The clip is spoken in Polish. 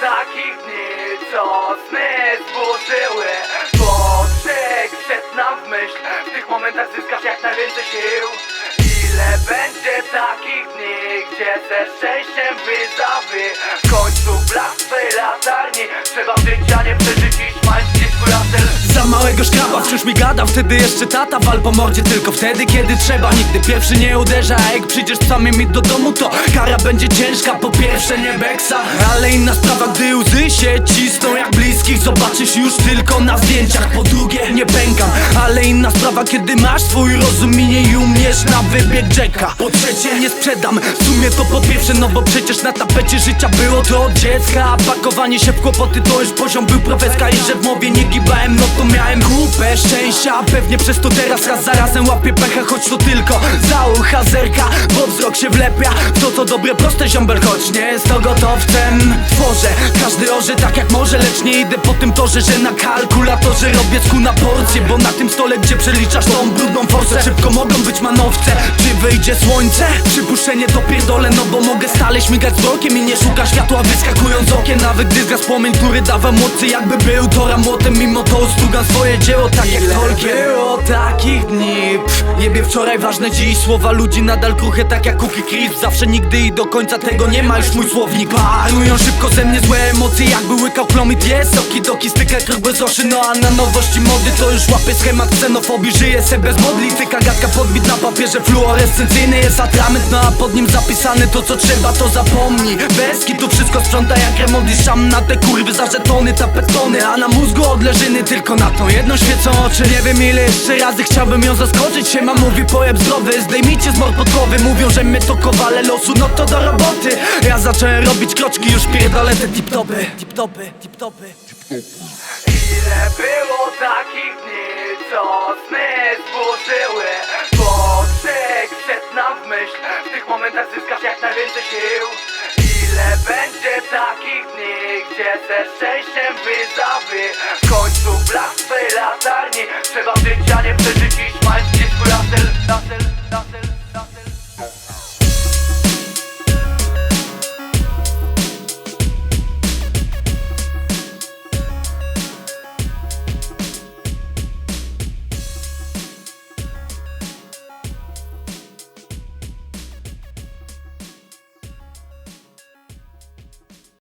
takich dni, co sny zburzyły. Potrzek wszedł nam w myśl W tych momentach zyskasz jak najwięcej sił. Ile będzie takich dni, gdzie ze szczęściem wyzawy W końcu Małego szkraba wciąż mi gada Wtedy jeszcze tata wal po mordzie Tylko wtedy kiedy trzeba Nigdy pierwszy nie uderza. A jak przyjdziesz sami mi do domu To kara będzie ciężka. Po pierwsze nie beksa Ale inna sprawa gdy łzy się cisną Jak bliskich. Zobaczysz już tylko na zdjęciach. Po drugie nie pękam Ale inna sprawa kiedy masz swój rozum I nie umiesz na wybieg Jacka. Po trzecie nie sprzedam W sumie to po pierwsze No bo przecież na tapecie życia było to dziecka. Pakowanie się w kłopoty to już poziom był profeska. I że w mowie nie to miałem kupę szczęścia. Pewnie przez to teraz raz za razem łapię pecha Choć to tylko za ucha zerka Bo wzrok się wlepia. W to dobre proste ziombel Choć nie jest to gotowcem. Tworzę, każdy orze tak jak może Lecz nie idę po tym torze, że na kalkulatorze Robię sku na porcję Bo na tym stole gdzie przeliczasz tą brudną forsę Szybko mogą być manowce. Czy wyjdzie słońce? Przypuszczenie to pierdolę No bo mogę stale śmigać wzrokiem I nie szukać światła wyskakując z okien Nawet gdy zgasł płomień, który dawał mocy Jakby był to młotem Mimo to strugam swoje dzieło tak jak Tolkien Było takich dni? Pff, Jebie wczoraj, ważne dziś Słowa ludzi nadal kruche tak jak Cookie Crisp. Zawsze nigdy i do końca tego nie ma już mój słownik. Parują szybko ze mnie złe emocje Jakby łykał plomit jest Okidoki styka krok bez oszy No a na nowości mody to już łapię schemat ksenofobii. Żyję se bez modli Tyka gadka podbit na papierze Fluorescencyjny. Jest atrament No a pod nim zapisane to co trzeba to zapomnij. Bez kitu wszystko sprząta jak remont i na te kurwy za żetony tapetony. A na mózgu odleżyny tylko na tą jedną świecą oczy. Nie wiem ile jeszcze razy chciałbym ją zaskoczyć Siema mówi pojeb zdrowy Zdejmijcie z mord pod Mówią, że my to kowale losu No to do roboty. Ja zacząłem robić kroczki Już pierdolę te tip-topy Tip-topy, tip-topy Ile było takich dni, co sny zburzyły? Potrzek wszedł nam w myśl W tych momentach zyskasz jak najwięcej sił. Ile będzie takich dni, gdzie ze szczęściem wyzawy? W końcu blask twej latarni Trzeba żyć, a nie przeżyć